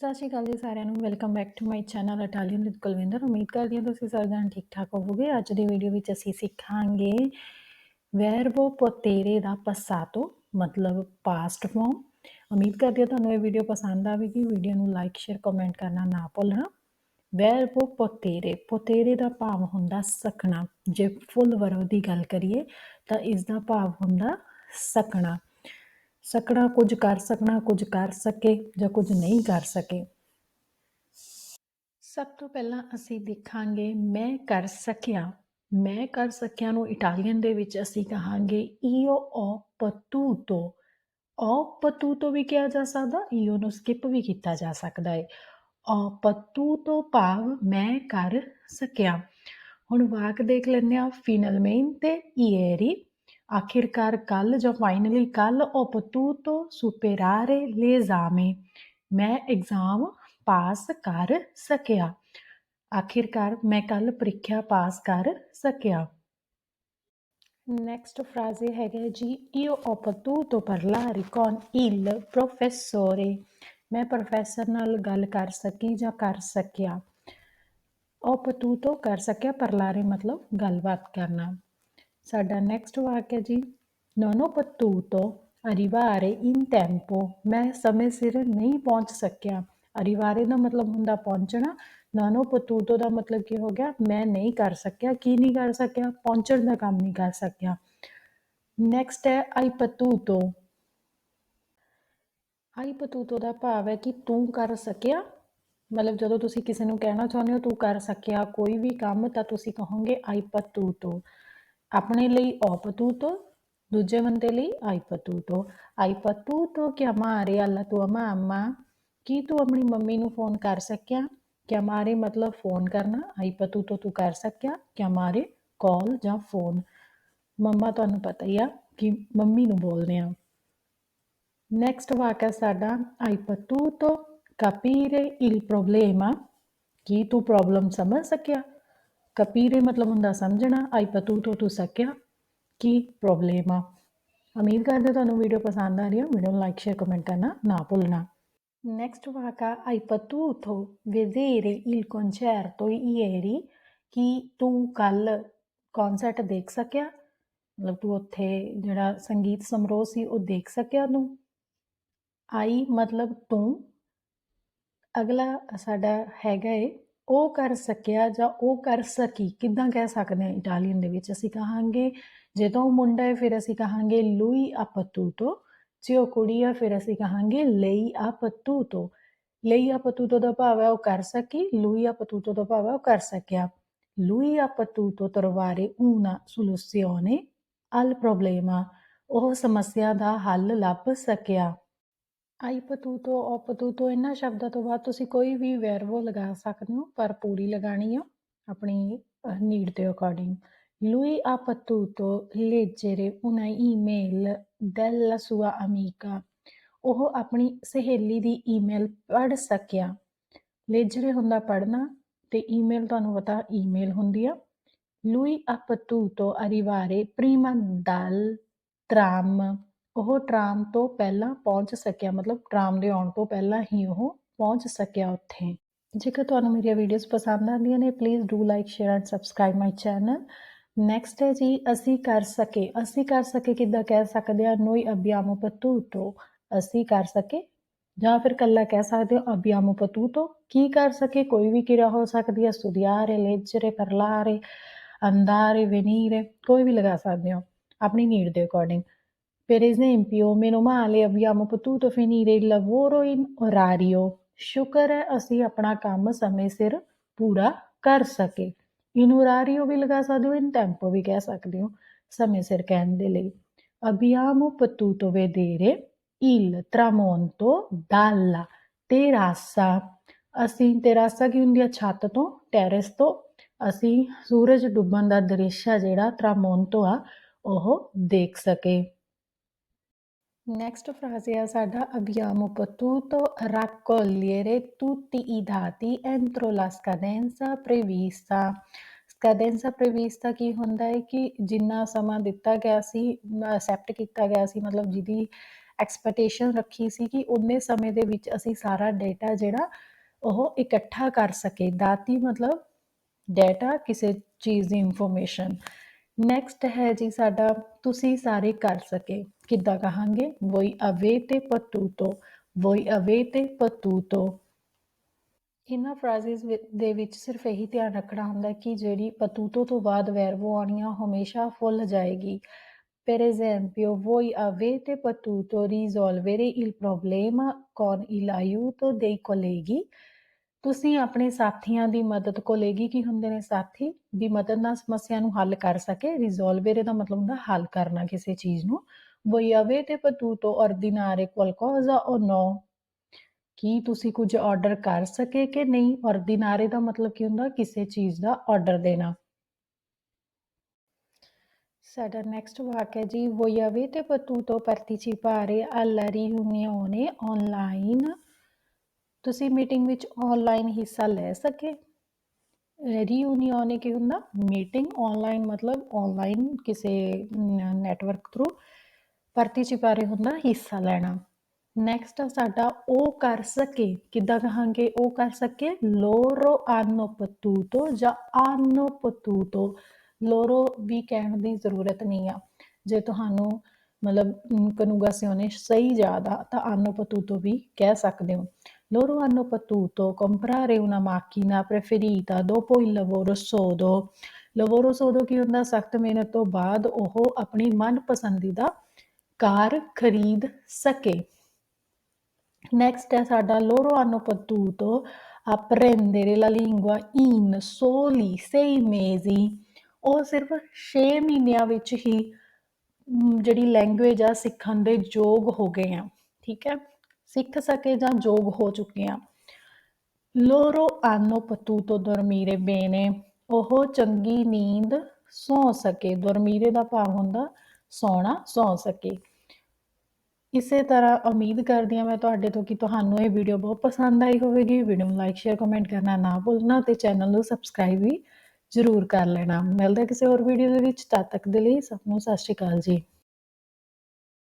ਸਤਿ ਸ਼੍ਰੀ ਅਕਾਲ ਜੀ ਸਾਰਿਆਂ ਨੂੰ। Welcome back to my channel Italian with Kulwinder ਉਮੀਦ ਕਰਦੀ ਹਾਂ ਤੁਸੀਂ ਸਾਰੇ ਜਣ ਠੀਕ ਠਾਕ ਹੋਵੋਗੇ। ਅੱਜ ਦੀ ਵੀਡੀਓ ਵਿੱਚ ਅਸੀਂ ਸਿੱਖਾਂਗੇ ਵੈਰਬੋ ਪੋਤੇਰੇ ਦਾ ਪਸਾਤੋ ਮਤਲਬ ਪਾਸਟ ਫਾਰਮ ਉਮੀਦ ਕਰਦੀ ਹਾਂ ਤੁਹਾਨੂੰ ਇਹ ਵੀਡੀਓ ਪਸੰਦ ਆਵੇਗੀ। ਵੀਡੀਓ ਨੂੰ ਲਾਈਕ ਸ਼ੇਅਰ ਕਮੈਂਟ ਕਰਨਾ ਨਾ ਭੁੱਲਣਾ। ਵੈਰਬੋ ਪੋਤੇਰੇ ਪੋਤੇਰੇ ਦਾ ਭਾਵ ਹੁੰਦਾ ਸਕਣਾ। ਜੇ ਫੁੱਲ ਵਰਬ ਦੀ ਗੱਲ ਕਰੀਏ ਤਾਂ ਇਸ ਦਾ ਭਾਵ ਹੁੰਦਾ ਸਕਣਾ। ਸਕਣਾ ਕੁਝ ਕਰ ਸਕਣਾ, ਕੁਝ ਕਰ ਸਕੇ ਜਾਂ ਕੁਝ ਨਹੀਂ ਕਰ ਸਕੇ। ਸਭ ਤੋਂ ਪਹਿਲਾਂ ਅਸੀਂ ਦੇਖਾਂਗੇ, ਮੈਂ ਕਰ ਸਕਿਆ। ਮੈਂ ਕਰ ਸਕਿਆ ਨੂੰ ਇਟਾਲੀਅਨ ਦੇ ਵਿੱਚ ਅਸੀਂ ਕਹਾਂਗੇ ਈਓ ho potuto ho potuto ਵੀ ਕਿਹਾ ਜਾ ਸਕਦਾ ਈਓ ਨੂੰ ਸਕਿਪ ਵੀ ਕੀਤਾ ਜਾ ਸਕਦਾ ਹੈ ho potuto ਭਾਵ ਮੈਂ ਕਰ ਸਕਿਆ। ਹੁਣ ਵਾਕ ਦੇਖ ਲੈਂਦੇ ਆ finalmente ਤੇ ਆਖਿਰਕਾਰ ਕੱਲ ਜਾਂ ਫਾਈਨਲੀ ਕੱਲ ho potuto superare l'esame ਮੈਂ ਐਗਜ਼ਾਮ ਪਾਸ ਕਰ ਸਕਿਆ। ਆਖਿਰਕਾਰ ਮੈਂ ਕੱਲ ਪ੍ਰੀਖਿਆ ਪਾਸ ਕਰ ਸਕਿਆ। ਨੈਕਸਟ ਫਰਾਜ਼ੇ ਹੈਗਾ ਜੀ, io ho potuto parlare con il professore. ਮੈਂ ਪ੍ਰੋਫੈਸਰ ਨਾਲ ਗੱਲ ਕਰ ਸਕੀ ਜਾਂ ਕਰ ਸਕਿਆ? ho potuto ਕਰ ਸਕਿਆ, parlare ਮਤਲਬ ਗੱਲਬਾਤ ਕਰਨਾ। ਸਾਡਾ ਨੈਕਸਟ ਵਾਕ ਹੈ ਜੀ। non ho potuto arrivare in ਮੈਂ ਸਮੇਂ ਸਿਰ ਨਹੀਂ ਪਹੁੰਚ ਸਕਿਆ। arrivare ਦਾ ਮਤਲਬ ਹੁੰਦਾ ਪਹੁੰਚਣਾ non ho ਦਾ ਮਤਲਬ ਕੀ ਹੋ ਗਿਆ, ਮੈਂ ਨਹੀਂ ਕਰ ਸਕਿਆ, ਕੀ ਨਹੀਂ ਕਰ ਸਕਿਆ, ਪਹੁੰਚਣ ਦਾ ਕੰਮ ਨਹੀਂ ਕਰ ਸਕਿਆ। ਨੈਕਸਟ ਹੈ hai potuto hai potuto ਦਾ ਭਾਵ ਹੈ ਕਿ ਤੂੰ ਕਰ ਸਕਿਆ। ਮਤਲਬ ਜਦੋਂ ਤੁਸੀਂ ਕਿਸੇ ਨੂੰ ਕਹਿਣਾ ਚਾਹੁੰਦੇ ਹੋ ਤੂੰ ਕਰ ਸਕਿਆ, ਕੋਈ ਵੀ ਕੰਮ ਤਾਂ ਤੁਸੀਂ ਕਹੋਗੇ hai potuto ਆਪਣੇ ਲਈ opatuto ਦੂਜੇ ਬੰਦੇ ਲਈ aipatuto aipatuto ਕਿ ਹਮਾਰੇ ਅੱਲਾ ਤੂੰ ਅਮਾ ਅਮਾ ਕੀ ਤੂੰ ਆਪਣੀ ਮੰਮੀ ਨੂੰ ਫੋਨ ਕਰ ਸਕਿਆ ਕਿ ਹਮਾਰੇ ਮਤਲਬ ਫੋਨ ਕਰਨਾ aipatuto ਤੂੰ ਕਰ ਸਕਿਆ ਕਿ ਹਮਾਰੇ ਕਾਲ ਜਾਂ ਫੋਨ ਮੰਮਾ ਤੁਹਾਨੂੰ ਪਤਾ ਹੀ ਆ ਕਿ ਮੰਮੀ ਨੂੰ ਬੋਲਦੇ ਆ ਨੈਕਸਟ ਵਾਕਿਆ ਸਾਡਾ aipatuto capire il problema ਕੀ ਤੂੰ ਪ੍ਰੋਬਲਮ ਸਮਝ ਸਕਿਆ ਕਪੀਰੇ ਮਤਲਬ ਹੁੰਦਾ ਸਮਝਣਾ hai ਤੋਂ, ਤੂੰ ਸਕਿਆ, ਕੀ ਪ੍ਰੋਬਲਮ ਆ? ਉਮੀਦ ਕਰਦੇ ਤੁਹਾਨੂੰ ਵੀਡੀਓ ਪਸੰਦ ਆ ਰਹੀ ਹੈ ਵੀਡੀਓ ਨੂੰ ਲਾਈਕ ਸ਼ੇਅਰ ਕਮੈਂਟ ਕਰਨਾ ਨਾ ਭੁੱਲਣਾ। ਨੈਕਸਟ ਵਾਕਾ hai potuto vedere il concerto ieri ਕਿ ਤੂੰ ਕੱਲ ਕਨਸਰਟ ਦੇਖ ਸਕਿਆ? ਮਤਲਬ ਤੂੰ ਉੱਥੇ ਜਿਹੜਾ ਸੰਗੀਤ ਸਮਾਰੋਹ ਸੀ, ਉਹ ਦੇਖ ਸਕਿਆ ਤੂੰ? ਆਈ ਮਤਲਬ ਤੂੰ। ਅਗਲਾ ਸਾਡਾ ਹੈਗਾ ਏ ਉਹ ਕਰ ਸਕਿਆ ਜਾਂ ਉਹ ਕਰ ਸਕੀ? ਕਿੱਦਾਂ ਕਹਿ ਸਕਦੇ ਹਾਂ ਇਟਾਲੀਅਨ ਦੇ ਵਿੱਚ? ਅਸੀਂ ਕਹਾਂਗੇ ਜੇ ਤਾਂ ਉਹ ਮੁੰਡਾ ਹੈ, ਫਿਰ ਅਸੀਂ ਕਹਾਂਗੇ ਲੂਈ ਆ ਪਤੂਤੋ ਜੇ ਉਹ ਕੁੜੀ ਆ, ਫਿਰ ਅਸੀਂ ਕਹਾਂਗੇ ਲਈ ਆ ਪਤੂਤੋ ਲਈ ਆ ਦਾ ਭਾਵ ਹੈ ਉਹ ਕਰ ਸਕੀ ਲੂਈ ਅਪਤੂਤੋ ਦਾ ਭਾਵ ਹੈ ਉਹ ਕਰ ਸਕਿਆ। ਲੂਈ ਆ ਪਤੂਤੋ trovare una soluzione al problema. ਉਹ ਸਮੱਸਿਆ ਦਾ ਹੱਲ ਲੱਭ ਸਕਿਆ। ਆਈ ਪਤੂਤੋ, ਔ ਤੋਂ ਇਹਨਾਂ ਸ਼ਬਦਾਂ ਤੋਂ ਬਾਅਦ ਤੁਸੀਂ ਕੋਈ ਵੀ ਵੈਰਵੋ ਲਗਾ ਸਕਦੇ ਹੋ, ਪਰ ਪੂਰੀ ਲਗਾਣੀ ਆ, ਆਪਣੀ ਨੀਡ ਦੇ according Lui ha potuto leggere una email della sua amica. ਉਹ ਆਪਣੀ ਸਹੇਲੀ ਦੀ ਈਮੇਲ ਪੜ੍ਹ ਸਕਿਆ ਲੇਜਰੇ ਹੁੰਦਾ ਪੜ੍ਹਨਾ, ਤੇ ਈਮੇਲ ਤੁਹਾਨੂੰ ਪਤਾ ਈਮੇਲ ਹੁੰਦੀ ਆ Lui ha potuto arrivare prima dal tram. ਉਹ ਟਰਾਮ ਤੋਂ ਪਹਿਲਾਂ ਪਹੁੰਚ ਸਕਿਆ, ਮਤਲਬ ਟਰਾਮ ਦੇ ਆਉਣ ਤੋਂ ਪਹਿਲਾਂ ਹੀ ਉਹ ਪਹੁੰਚ ਸਕਿਆ ਉੱਥੇ। ਜੇਕਰ ਤੁਹਾਨੂੰ ਮੇਰੀਆਂ ਵੀਡੀਓਜ਼ ਪਸੰਦ ਆਉਂਦੀਆਂ ਨੇ please do like share and subscribe my channel next ਹੈ ਜੀ, ਅਸੀਂ ਕਰ ਸਕੇ। ਅਸੀਂ ਕਰ ਸਕੇ ਕਿੱਦਾਂ ਕਹਿ ਸਕਦੇ ਆ noi abbiamo potuto ਅਸੀਂ ਕਰ ਸਕੇ। ਜਾਂ ਫਿਰ ਕੱਲਾ ਕਹਿ ਸਕਦੇ ਹੋ abbiamo potuto ਕੀ ਕਰ ਸਕੇ? ਕੋਈ ਵੀ ਕਿਰਿਆ ਹੋ ਸਕਦੀ ਹੈ। studiare leggere parlare andare venire ਕੋਈ ਵੀ ਲਗਾ ਸਕਦੇ ਹੋ। ਆਪਣੀ ਨੀਡ ਦੇ according Per esempio, meno male abbiamo potuto finire il lavoro in orario. ਸ਼ੁਕਰ ਹੈ ਅਸੀਂ ਆਪਣਾ ਕੰਮ ਸਮੇਂ ਸਿਰ ਪੂਰਾ ਕਰ ਸਕੇ ਇਨ orario ਵੀ ਲਗਾ ਸਕਦੇ ਹੋ ਇਨ tempo ਵੀ ਕਹਿ ਸਕਦੇ ਹੋ ਸਮੇਂ ਸਿਰ ਕਹਿਣ ਦੇ ਲਈ abbiamo potuto vedere il tramonto dalla terrazza ਅਸੀਂ terrazza ਕੀ ਹੁੰਦੀ ਹੈ ਛੱਤ ਤੋਂ ਟੈਰੇਸ ਤੋਂ ਅਸੀਂ ਸੂਰਜ ਡੁੱਬਣ ਦਾ ਦ੍ਰਿਸ਼ ਆ ਜਿਹੜਾ tramonto ਆ ਉਹ ਦੇਖ ਸਕੇ ਨੈਕਸਟ ਫਰਾਜ਼ ਹੈ ਸਾਡਾ abbiamo potuto raccogliere tutti i dati entro la scadenza prevista ਸਕੈਡੈਂਸਾ ਪ੍ਰੇਵਿਸਤਾ ਕੀ ਹੁੰਦਾ ਹੈ ਕਿ ਜਿੰਨਾ ਸਮਾਂ ਦਿੱਤਾ ਗਿਆ ਸੀ ਅਸੈਪਟ ਕੀਤਾ ਗਿਆ ਸੀ, ਮਤਲਬ ਜਿਹਦੀ ਐਕਸਪੈਕਟੇਸ਼ਨ ਰੱਖੀ ਸੀ ਕਿ ਉਨੇ ਸਮੇਂ ਦੇ ਵਿੱਚ ਅਸੀਂ ਸਾਰਾ ਡਾਟਾ ਜਿਹੜਾ ਉਹ ਇਕੱਠਾ ਕਰ ਸਕੇ। ਦਾਤੀ ਮਤਲਬ ਡਾਟਾ ਕਿਸੇ ਚੀਜ਼ ਦੀ ਇਨਫੋਰਮੇਸ਼ਨ ਨੈਕਸਟ ਹੈ ਜੀ ਸਾਡਾ ਤੁਸੀਂ ਸਾਰੇ ਕਰ ਸਕੇ। ਕਿੱਦਾਂ ਕਹਾਂਗੇ? ਵੋਈ ਅਵੇਤੇ ਪਤੂਤੋ ਵੋਈ ਅਵੇਤੇ ਪਤੂਤੋ ਇਹਨਾਂ ਫਰਾਜ਼ਿਸ ਦੇ ਵਿੱਚ ਸਿਰਫ ਇਹੀ ਧਿਆਨ ਰੱਖਣਾ ਹੁੰਦਾ ਕਿ ਜਿਹੜੀ ਪਤੂਤੋ ਤੋਂ ਬਾਅਦ ਵੈਰਵੋ ਆਉਣੀ ਆ ਹਮੇਸ਼ਾ ਫੁੱਲ ਜਾਏਗੀ। Per esempio, voi avete potuto risolvere il problema con l'aiuto dei colleghi? ਤੁਸੀਂ ਆਪਣੇ ਸਾਥੀਆਂ ਦੀ ਮਦਦ ਕੋਲੇਗੀ ਕੀ ਹੁੰਦੇ ਨੇ ਸਾਥੀ? ਦੀ ਮਦਦ ਨਾਲ ਸਮੱਸਿਆ ਨੂੰ ਹੱਲ ਕਰ ਸਕੇ ਰਿਜ਼ੋਲਵਰੇ ਦਾ ਮਤਲਬ ਹੁੰਦਾ ਹੱਲ ਕਰਨਾ ਕਿਸੇ ਚੀਜ਼ ਨੂੰ। Voi avete potuto ordinare qualcosa o no? ਕੀ ਤੁਸੀਂ ਕੁਝ ਆਰਡਰ ਕਰ ਸਕੇ ਕਿ ਨਹੀਂ? ordinare ਦਾ ਮਤਲਬ ਕੀ ਹੁੰਦਾ? ਕਿਸੇ ਚੀਜ਼ ਦਾ ਆਰਡਰ ਦੇਣਾ। ਸਾਡਾ ਨੈਕਸਟ ਵਾਕ ਹੈ ਜੀ। Voi avete potuto partecipare alla riunione online ਤੁਸੀਂ ਮੀਟਿੰਗ ਵਿੱਚ ਆਨਲਾਈਨ ਹਿੱਸਾ ਲੈ ਸਕੇ। ਰੀਯੂਨੀਅਨ ਕੀ ਹੁੰਦਾ, ਮੀਟਿੰਗ ਆਨਲਾਈਨ ਮਤਲਬ ਆਨਲਾਈਨ ਕਿਸੇ ਨੈਟਵਰਕ ਥਰੂ ਪਾਰਟਿਸਿਪਾਰੇ ਹੁੰਦਾ, ਹਿੱਸਾ ਲੈਣਾ। ਨੈਕਸਟ ਸਾਡਾ ਉਹ ਕਰ ਸਕੇ, ਕਿੱਦਾਂ ਕਹਾਂਗੇ? ਉਹ ਕਰ ਸਕੇ loro hanno potuto ਜਾਂ hanno potuto loro ਵੀ ਕਹਿਣ ਦੀ ਜ਼ਰੂਰਤ ਨਹੀਂ ਆ। ਜੇ ਤੁਹਾਨੂੰ ਮਤਲਬ ਕਨੂਗਾਸਿਓਨੇ ਸਹੀ ਜ਼ਿਆਦਾ ਤਾਂ hanno potuto ਵੀ ਕਹਿ ਸਕਦੇ ਹੋ। Loro hanno potuto comprare una macchina preferita dopo il lavoro sodo lavoro sodo ਕੀ ਹੁੰਦਾ ਸਖਤ ਮਿਹਨਤ ਤੋਂ ਬਾਅਦ ਉਹ ਆਪਣੀ ਮਨਪਸੰਦੀਦਾ ਕਾਰ ਖਰੀਦ ਸਕੇ Next è ਸਾਡਾ loro hanno potuto apprendere la lingua in soli sei mesi ਉਹ ਸਿਰਫ 6 ਮਹੀਨਿਆਂ ਵਿੱਚ ਹੀ ਮ, ਜਿਹੜੀ ਲੈਂਗੁਏਜ ਆ ਸਿੱਖਣ ਦੇ ਯੋਗ ਹੋ ਗਏ ਆ ਠੀਕ ਹੈ ਸਿੱਖ ਸਕੇ ਜਾਂ ਯੋਗ ਹੋ ਚੁੱਕੇ ਆ। ਆਨੋ hanno ਤੋਂ dormire ਬੇਨੇ, ਉਹ ਚੰਗੀ ਨੀਂਦ ਸੌ ਸਕੇ। dormire ਦਾ ਭਾਵ ਹੁੰਦਾ ਸੌਣਾ, ਸੌ ਸਕੇ। ਇਸੇ ਤਰ੍ਹਾਂ ਉਮੀਦ ਕਰਦੀ ਹਾਂ ਮੈਂ ਤੁਹਾਡੇ ਤੋਂ ਕਿ ਤੁਹਾਨੂੰ ਇਹ ਵੀਡੀਓ ਬਹੁਤ ਪਸੰਦ ਆਈ ਹੋਵੇਗੀ। ਵੀਡੀਓ ਨੂੰ ਲਾਈਕ ਸ਼ੇਅਰ ਕਮੈਂਟ ਕਰਨਾ ਨਾ ਭੁੱਲਣਾ ਤੇ ਚੈਨਲ ਨੂੰ ਸਬਸਕ੍ਰਾਈਬ ਵੀ ਜ਼ਰੂਰ ਕਰ ਲੈਣਾ। ਮਿਲਦੇ ਕਿਸੇ ਹੋਰ ਵੀਡੀਓ ਦੇ ਵਿੱਚ। ਤਦ ਤੱਕ ਦੇ ਲਈ ਸਭ ਨੂੰ ਸਤਿ ਸ਼੍ਰੀ ਅਕਾਲ ਜੀ।